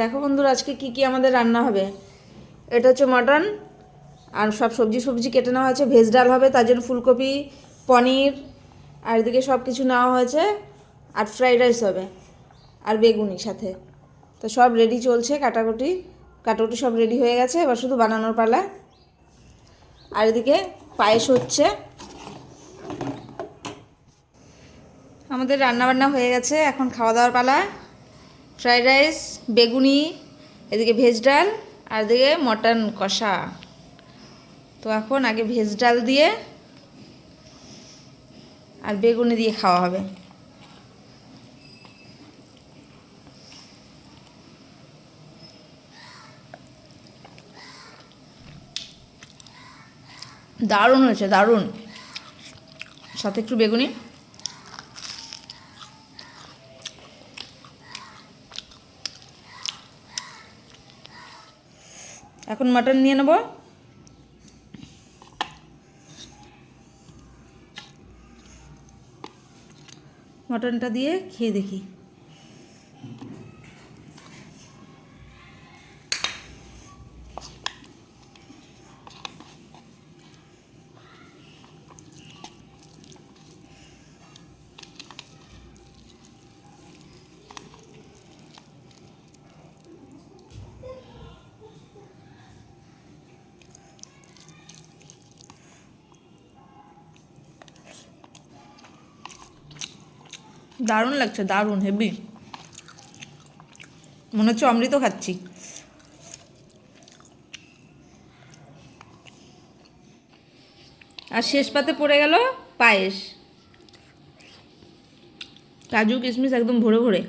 দেখো বন্ধুরা, আজকে কি কি আমাদের রান্না হবে? এটা হচ্ছে মটন, আর সব সবজি সবজি কেটে নেওয়া হয়েছে। ভেজ ডাল হবে, তার জন্য ফুলকপি, পনির, আর এদিকে সব কিছু নেওয়া হয়েছে। আর ফ্রাইড রাইস হবে, আর বেগুনি সাথে। তো সব রেডি চলছে কাটাকুটি। কাটাকুটি সব রেডি হয়ে গেছে, এবার শুধু বানানোর পালা। আর এদিকে পায়েস হচ্ছে। আমাদের রান্নাবান্না হয়ে গেছে, এখন খাওয়া দাওয়ার পালা। ফ্রাইড রাইস, বেগুনি, এদিকে ভেজ ডাল, আর এদিকে মটন কষা। তো এখন আগে ভেজ ডাল দিয়ে আর বেগুনি দিয়ে খাওয়া হবে। দারুণ হয়েছে, দারুণ। সাথে একটু বেগুনি। এখন মাটন নিয়ে নেব। মটনটা দিয়ে খেয়ে দেখি। দারুণ লাগছে, দারুণ হেভি মনে হচ্ছে অমৃত খাচ্ছি। আর শেষ পাতে পড়ে গেল পায়েস। কাজু কিশমিশ একদম ভরে ভরে।